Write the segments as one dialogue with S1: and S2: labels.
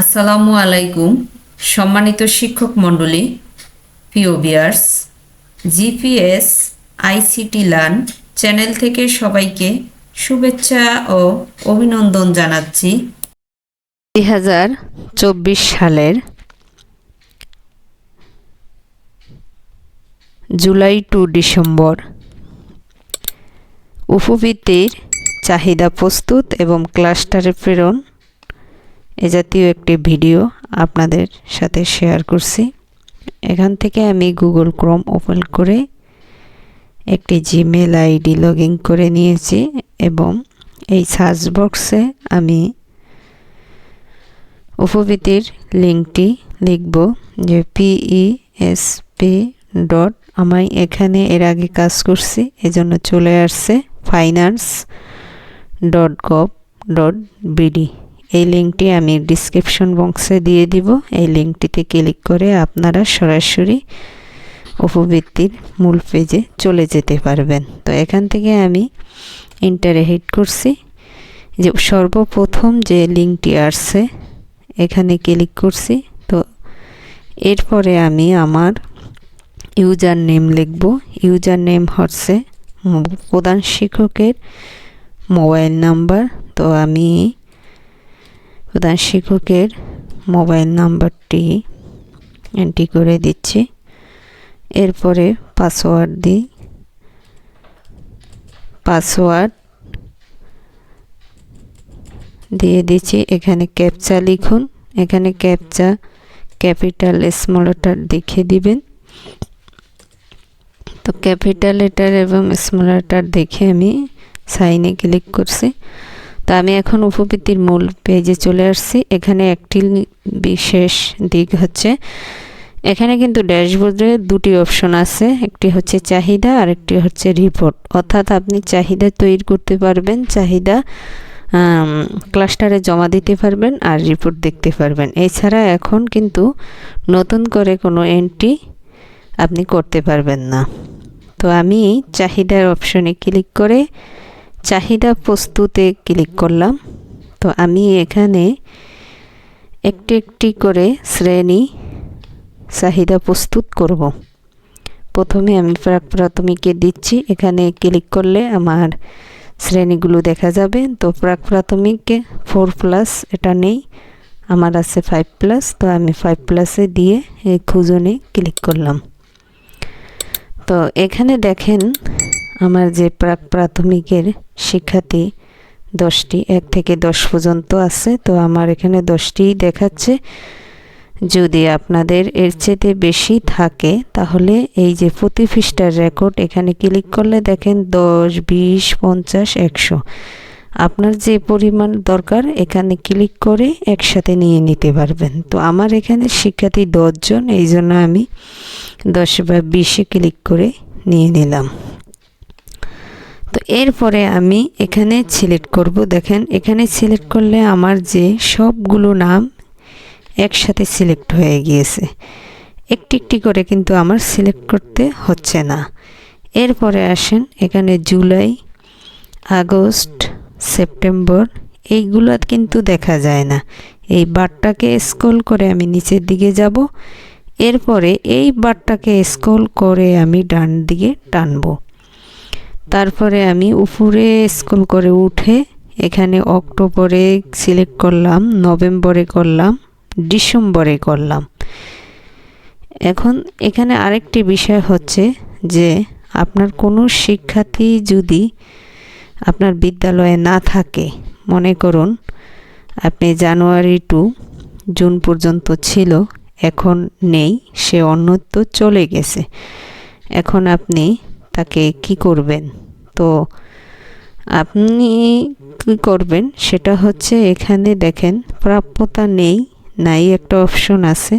S1: আসসালামু আলাইকুম, সম্মানিত শিক্ষক মণ্ডলী, প্রিয় বিয়ার্স জিপিএস আইসিটি লার্ন চ্যানেল থেকে সবাইকে শুভেচ্ছা ও অভিনন্দন জানাচ্ছি।
S2: দুই হাজার চব্বিশ সালের জুলাই টু ডিসেম্বর। উপবৃত্তির চাহিদা প্রস্তুত এবং ক্লাস্টারে প্রেরণ এ জাতীয় একটি ভিডিও আপনাদের সাথে শেয়ার করছি। এখান থেকে আমি গুগল ক্রোম ওপেন করে একটি জিমেল আইডি লগ করে নিয়েছি এবং এই সার্চ বক্সে আমি উপবৃত্তির লিঙ্কটি লিখব যে পিইএসপি ডট আমি এখানে এর আগে কাজ করছি, এজন্য চলে আসছে finance dot gov dot BD এই লিঙ্কটি আমি ডিসক্রিপশন বক্সে দিয়ে দিব। এই লিঙ্কটিতে ক্লিক করে আপনারা সরাসরি উপবৃত্তির মূল পেজে চলে যেতে পারবেন। তো এখান থেকে আমি ইন্টারে হিট করছি। যে সর্বপ্রথম যে লিঙ্কটি আসছে, এখানে ক্লিক করছি। তো এরপরে আমি আমার ইউজার নেম লিখব। ইউজার নেম হচ্ছে প্রধান শিক্ষকের মোবাইল নাম্বার। তো আমি প্রধান শিক্ষকের মোবাইল নাম্বারটি এন্ট্রি করে দিচ্ছি। এরপরে পাসওয়ার্ড দিই। পাসওয়ার্ড দিয়ে দিচ্ছি। এখানে ক্যাপচা লিখুন। এখানে ক্যাপচা ক্যাপিটাল স্মল লেটার দেখে দিবেন। তো ক্যাপিটাল লেটার এবং স্মল লেটার দেখে আমি সাইনে ক্লিক করছি। তো আমি এখন উপবৃত্তির মূল পেজে চলে আসছি। এখানে একটি বিশেষ দিক হচ্ছে, এখানে কিন্তু ড্যাশবোর্ডে দুটি অপশন আছে, একটি হচ্ছে চাহিদা আর একটি হচ্ছে রিপোর্ট অর্থাৎ আপনি চাহিদা তৈরি করতে পারবেন, চাহিদা ক্লাস্টারে জমা দিতে পারবেন আর রিপোর্ট দেখতে পারবেন। এছাড়া এখন কিন্তু নতুন করে কোনো এন্ট্রি আপনি করতে পারবেন না। তো আমি চাহিদার অপশনে ক্লিক করে চাহিদা প্রস্তুতে ক্লিক করলাম। তো আমি এখানে একটি একটি করে শ্রেণি চাহিদা প্রস্তুত করব। প্রথমে আমি প্রাক প্রাথমিকে দিচ্ছি। এখানে ক্লিক করলে আমার শ্রেণীগুলো দেখা যাবে। তো প্রাক প্রাথমিকে ফোর প্লাস এটা নেই, আমার আছে ফাইভ প্লাস। তো আমি ফাইভ প্লাসে দিয়ে এই খুঁজনে ক্লিক করলাম। তো এখানে দেখেন আমার যে প্রাথমিকের শিক্ষার্থী দশটি, এক থেকে দশ পর্যন্ত আছে, তো আমার এখানে দশটিই দেখাচ্ছে। যদি আপনাদের এর চেয়ে বেশি থাকে, তাহলে এই যে প্রতি পৃষ্ঠার রেকর্ড এখানে ক্লিক করলে দেখেন দশ, বিশ, পঞ্চাশ, একশো। আপনার যে পরিমাণ দরকার, এখানে ক্লিক করে একসাথে নিয়ে নিতে পারবেন। তো আমার এখানে শিক্ষার্থী দশজন এই জন্য আমি দশ বা বিশে ক্লিক করে নিয়ে নিলাম। তো এরপরে আমি এখানে সিলেক্ট করব। দেখেন, এখানে সিলেক্ট করলে আমার যে সবগুলো নাম একসাথে সিলেক্ট হয়ে গিয়েছে। একটি একটি করে কিন্তু আমার সিলেক্ট করতে হচ্ছে না। এরপরে আসেন, এখানে জুলাই, আগস্ট, সেপ্টেম্বর, এইগুলো কিন্তু দেখা যায় না। এই বারটাকে স্ক্রল করে আমি নিচের দিকে যাব। এরপরে এই বারটাকে স্ক্রল করে আমি ডান দিকে টানবো। তারপরে আমি উপরে স্কুল করে উঠে এখানে অক্টোবরে সিলেক্ট করলাম, নভেম্বরে করলাম, ডিসেম্বরে করলাম। এখন এখানে আরেকটি বিষয় হচ্ছে যে আপনার কোনো শিক্ষার্থী যদি আপনার বিদ্যালয়ে না থাকে, মনে করুন আপনি জানুয়ারি টু জুন পর্যন্ত ছিল, এখন নেই, সে অন্যত্র চলে গেছে। এখন আপনি তাকে কি করবেন? তো আপনি কি করবেন? সেটা হচ্ছে এখানে দেখেন, প্রাপ্যতা নেই, নাই একটা অপশন আছে।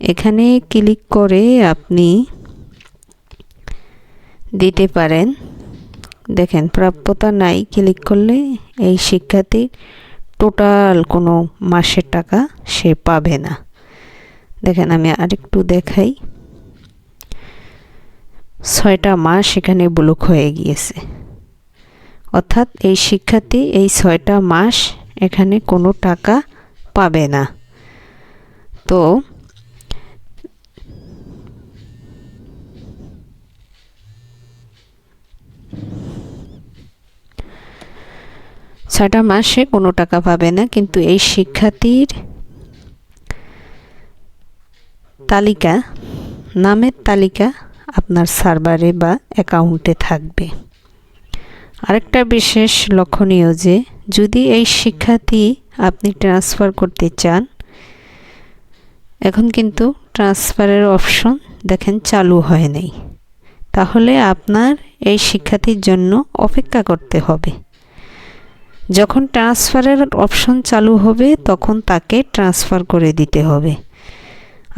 S2: এখানে ক্লিক করে আপনি দিতে পারেন। দেখেন, প্রাপ্যতা নাই ক্লিক করলে এই শিক্ষার্থী টোটাল কোনো মাসের টাকা সে পাবে না। দেখেন, আমি আরেকটু দেখাই। ছয়টা মাস এখানে ব্লক হয়ে গিয়েছে। অর্থাৎ এই শিক্ষার্থী এই ছয়টা মাস এখানে কোনো টাকা পাবে না। তো ছয়টা মাসে কোনো টাকা পাবে না, কিন্তু এই শিক্ষার্থীর তালিকা, নামের তালিকা আপনার সার্ভারে বা অ্যাকাউন্টে থাকবে। আরেকটা বিশেষ লক্ষণীয় যে, যদি এই শিক্ষার্থী আপনি ট্রান্সফার করতে চান, এখন কিন্তু ট্রান্সফারের অপশন দেখেন চালু হয় নাই। তাহলে আপনার এই শিক্ষার্থীর জন্য অপেক্ষা করতে হবে। যখন ট্রান্সফারের অপশন চালু হবে, তখন তাকে ট্রান্সফার করে দিতে হবে।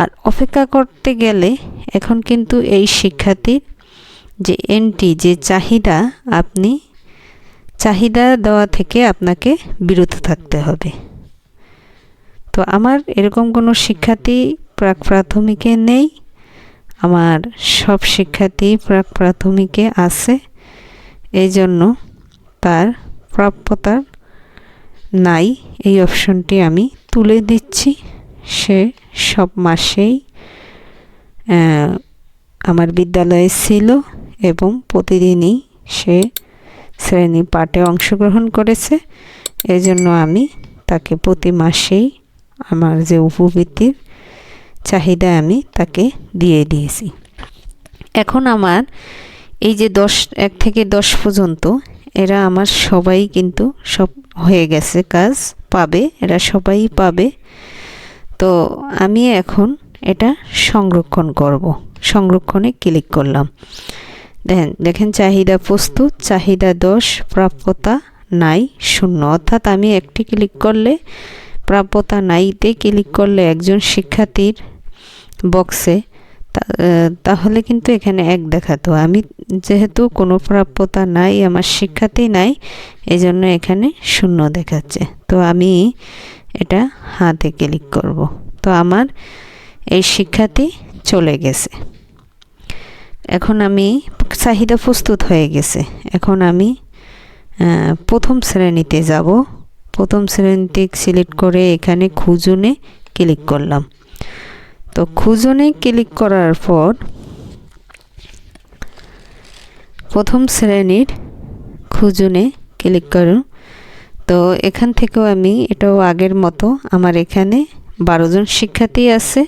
S2: আর অপেক্ষা করতে গেলে এখন কিন্তু এই শিক্ষার্থীর যে এন্ট্রি যে চাহিদা, আপনি চাহিদা দেওয়া থেকে আপনাকে বিরত থাকতে হবে। তো আমার এরকম কোনো শিক্ষার্থী প্রাক প্রাথমিকে নেই। আমার সব শিক্ষার্থী প্রাক প্রাথমিকে আছে। এই জন্য তার প্রাপ্যতার নাই। এই অপশনটি আমি তুলে দিচ্ছি। সে সব মাসেই আমার বিদ্যালয়ে ছিল এবং প্রতিদিনই সে শ্রেণি পাঠে অংশগ্রহণ করেছে। এজন্য আমি তাকে প্রতি মাসেই আমার যে উপবৃত্তির চাহিদা আমি তাকে দিয়ে দিয়েছি। এখন আমার এই যে দশ, এক থেকে দশ পর্যন্ত এরা আমার সবাই কিন্তু সব হয়ে গেছে কাজ, পাবে, এরা সবাই পাবে। তো আমি এখন এটা সংরক্ষণ করব। সংরক্ষণে ক্লিক করলাম। দেখেন দেখেন চাহিদা প্রস্তুত, চাহিদা দোষ প্রাপ্যতা নাই, শূন্য। অর্থাৎ আমি একটি ক্লিক করলে, প্রাপ্যতা নাইতে ক্লিক করলে একজন শিক্ষার্থীর বক্সে তাহলে কিন্তু এখানে এক দেখাতো। আমি যেহেতু কোনো প্রাপ্যতা নাই, আমার শিক্ষাতেই নাই, এজন্য এখানে শূন্য দেখাচ্ছে। তো আমি এটা হাতে ক্লিক করব। তো আমার এই শিক্ষাটি চলে গেছে। এখন আমি চাহিদা প্রস্তুত হয়ে গেছে। এখন আমি প্রথম শ্রেণীতে যাব। প্রথম শ্রেণীতে সিলেক্ট করে এখানে খুঁজুনে ক্লিক করলাম। তো খুঁজনে ক্লিক করার পর প্রথম শ্রেণির খুঁজনে ক্লিক করুন। তো এখান থেকেও আমি এটাও আগের মতো আমার এখানে বারো জন শিক্ষার্থী আছে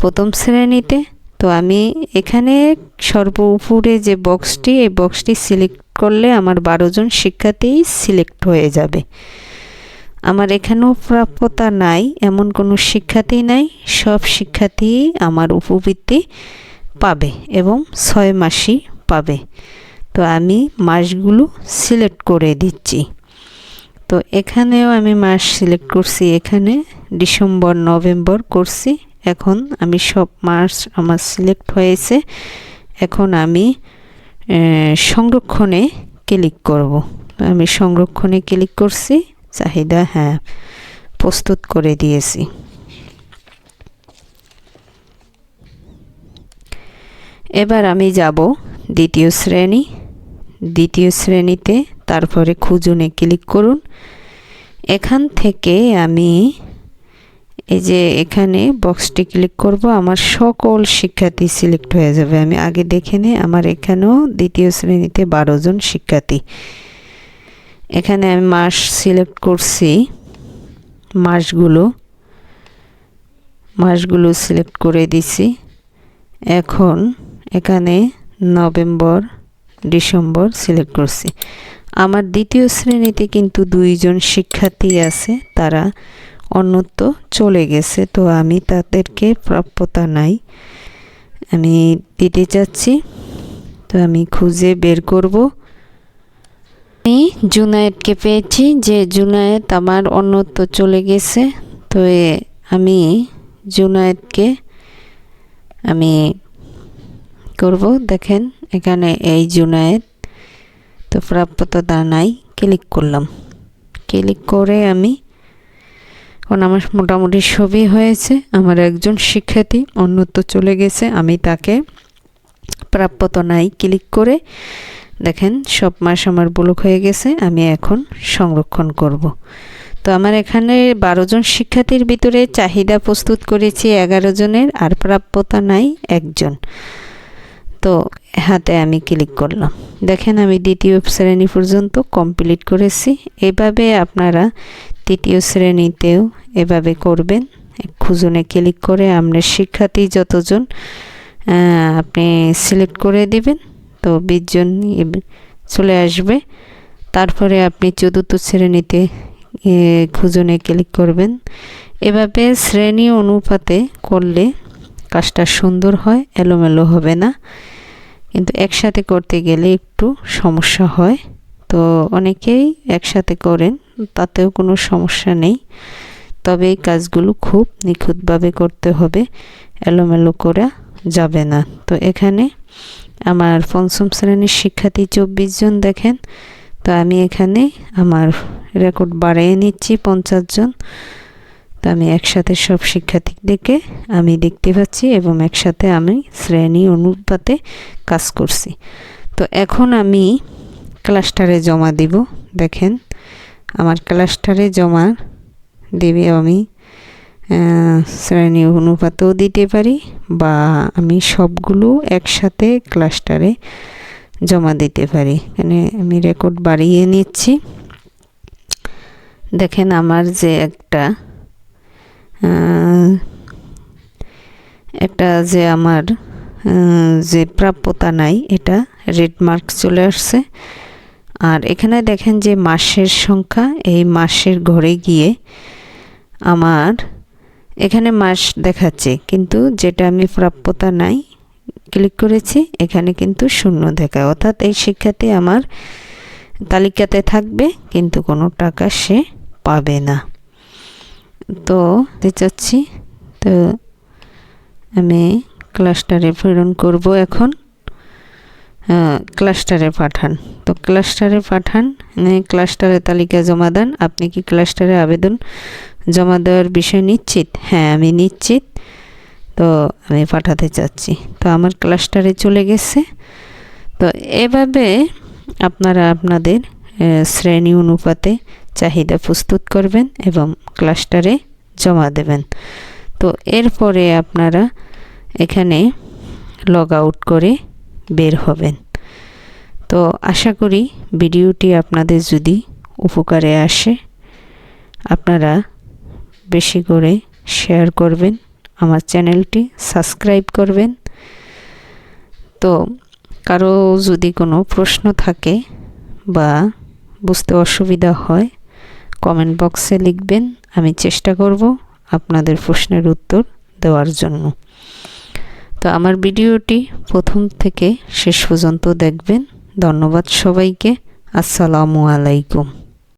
S2: প্রথম শ্রেণীতে। তো আমি এখানে সর্ব উপরে যে বক্সটি এই বক্সটি সিলেক্ট করলে আমার বারো জন শিক্ষার্থী সিলেক্ট হয়ে যাবে। আমার এখানেও প্রাপ্যতা নাই, এমন কোনো শিক্ষার্থী নাই, সব শিক্ষার্থী আমার উপবৃত্তি পাবে এবং ছয় মাসই পাবে। তো আমি মাসগুলো সিলেক্ট করে দিচ্ছি। তো এখানেও আমি মাস সিলেক্ট করছি, এখানে ডিসেম্বর, নভেম্বর করছি। এখন আমি সব মাস আমার সিলেক্ট হয়েছে। এখন আমি সংরক্ষণে ক্লিক করব। আমি সংরক্ষণে ক্লিক করছি, চাহিদা হ্যাঁ প্রস্তুত করে দিয়েছি। এবার আমি যাব দ্বিতীয় শ্রেণি। দ্বিতীয় শ্রেণীতে, তারপরে খুঁজুনে ক্লিক করুন। এখান থেকে আমি এই যে এখানে বক্সটি ক্লিক করব, আমার সকল শিক্ষার্থী সিলেক্ট হয়ে যাবে। আমি আগে দেখে নিই, আমার এখানেও দ্বিতীয় শ্রেণীতে বারো জন শিক্ষার্থী। এখানে আমি মাস সিলেক্ট করছি, মাসগুলো মাসগুলো সিলেক্ট করে দিছি। এখন এখানে নভেম্বর ডিসেম্বর সিলেক্ট করছি। আমার দ্বিতীয় শ্রেণীতে কিন্তু দুইজন শিক্ষার্থী আছে, তারা অন্যত্র চলে গেছে, তো আমি তাদেরকে প্রাপ্যতা নাই। আমি দিতে চাচ্ছি, তো আমি খুঁজে বের করব। আমি জুনায়েদকে পেয়েছি, যে জুনায়েদ আমার অন্যত্র চলে গেছে, তো আমি জুনায়েদকে আমি করব। দেখেন, এখানে এই জুনায়েদ, তো প্রাপ্যতা নাই, ক্লিক করলাম। ক্লিক করে আমি, এখন আমার মোটামুটি ছবি হয়েছে। আমার একজন শিক্ষার্থী অন্যত্র চলে গেছে, আমি তাকে প্রাপ্যতা নাই, ক্লিক করে, দেখেন, সব মাস আমার ব্লক হয়ে গেছে, আমি এখন সংরক্ষণ করব। তো আমার এখানে বারো জন শিক্ষার্থীর ভিতরে চাহিদা প্রস্তুত করেছি এগারো জনের, আর প্রাপ্যতা নাই একজন। তো হাতে আমি ক্লিক করলাম। দেখেন আমি দ্বিতীয় শ্রেণি পর্যন্ত কমপ্লিট করেছি। এভাবে আপনারা তৃতীয় শ্রেণীতেও এভাবে করবেন। খুঁজনে ক্লিক করে আপনার শিক্ষার্থী যতজন আপনি সিলেক্ট করে দিবেন, তো বিশজন চলে আসবে। তারপরে আপনি চতুর্থ শ্রেণীতে খুঁজনে ক্লিক করবেন। এভাবে শ্রেণি অনুপাতে করলে কাজটা সুন্দর হয়, এলোমেলো হবে না। কিন্তু একসাথে করতে গেলে একটু সমস্যা হয়। তো অনেকেই একসাথে করেন, তাতেও কোনো সমস্যা নেই। তবে এই কাজগুলো খুব নিখুঁতভাবে করতে হবে, এলোমেলো করা যাবে না। তো এখানে আমার পঞ্চম শ্রেণির শিক্ষার্থী চব্বিশ জন দেখেন। তো আমি এখানে আমার রেকর্ড বাড়িয়ে নিচ্ছি পঞ্চাশ জন। তো আমি একসাথে সব শিক্ষার্থীদেরকে আমি দেখতে পাচ্ছি এবং একসাথে আমি শ্রেণি অনুপাতে কাজ করছি। তো এখন আমি ক্লাস্টারে জমা দিব। দেখেন, আমার ক্লাস্টারে জমা দেবে আমি শ্রেণি অনুপাতেও দিতে পারি বা আমি সবগুলো একসাথে ক্লাস্টারে জমা দিতে পারি। এখানে আমি রেকর্ড বাড়িয়ে নিচ্ছি। দেখেন, আমার যে একটা একটা যে আমার যে প্রাপ্যতা নাই এটা রেড মার্ক চলে আসছে। আর এখানে দেখেন যে মাসের সংখ্যা, এই মাসের ঘরে গিয়ে আমার এখানে মাস দেখাচ্ছে, কিন্তু যেটা আমি প্রাপ্যতা নাই ক্লিক করেছি, এখানে কিন্তু শূন্য দেখায়। অর্থাৎ এই শিক্ষার্থী আমার তালিকাতে থাকবে, কিন্তু কোনো টাকা সে পাবে না। তো চাচ্ছি। তো আমি ক্লাস্টারে প্রেরণ করব এখন। ক্লাস্টারে পাঠান। তো ক্লাস্টারে পাঠান। ক্লাস্টারে তালিকা জমা দেন। আপনি কি ক্লাস্টারে আবেদন জমা দেওয়ার বিষয় নিশ্চিত? হ্যাঁ আমি নিশ্চিত। তো আমি পাঠাতে চাচ্ছি। তো আমার ক্লাস্টারে চলে গেছে। তো এভাবে আপনারা আপনাদের শ্রেণি অনুপাতে চাহিদা প্রস্তুত করবেন এবং ক্লাস্টারে জমা দেবেন। তো এরপরে আপনারা এখানে লগ আউট করে বের হবেন। তো আশা করি ভিডিওটি আপনাদের যদি উপকারে আসে, আপনারা বেশি করে শেয়ার করবেন, আমার চ্যানেলটি সাবস্ক্রাইব করবেন। তো কারও যদি কোনো প্রশ্ন থাকে বা বুঝতে অসুবিধা হয় কমেন্ট বক্সে লিখবেন। আমি চেষ্টা করব আপনাদের প্রশ্নের উত্তর দেওয়ার জন্য। তো আমার ভিডিওটি প্রথম থেকে শেষ পর্যন্ত দেখবেন। ধন্যবাদ সবাইকে। আসসালামু আলাইকুম।